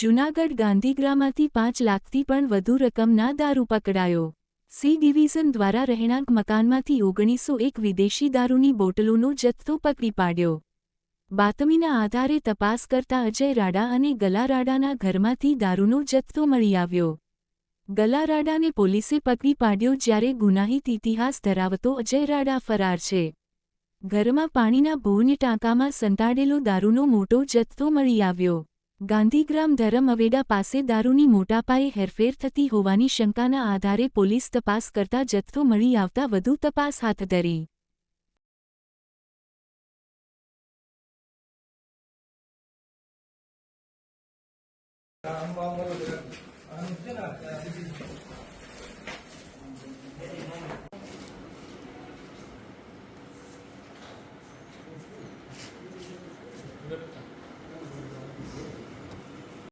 જૂનાગઢ ગાંધીગ્રામમાંથી પાંચ લાખથી પણ વધુ રકમના દારૂ પકડાયો. સી ડિવિઝન દ્વારા રહેણાંક મકાનમાંથી ઓગણીસો એક વિદેશી દારૂની બોટલોનો જથ્થો પકડી પાડ્યો. બાતમીના આધારે તપાસ કરતા અજય રાડા અને ગલારાડાના ઘરમાંથી દારૂનો જથ્થો મળી આવ્યો. ગલારાડાને પોલીસે પકડી પાડ્યો જ્યારે ગુનાહિત ઇતિહાસ ધરાવતો અજય રાડા ફરાર છે. ઘરમાં પાણીના ભૂને ટાંકામાં સંતાડેલો દારૂનો મોટો જથ્થો મળી આવ્યો. ગાંધીગ્રામ ધરમ અવેડા પાસે દારૂની મોટાપાયે હેરફેર થતી હોવાની શંકાના આધારે પોલીસ તપાસ કરતા જથ્થો મળી આવતા વધુ તપાસ હાથ ધરી Yep.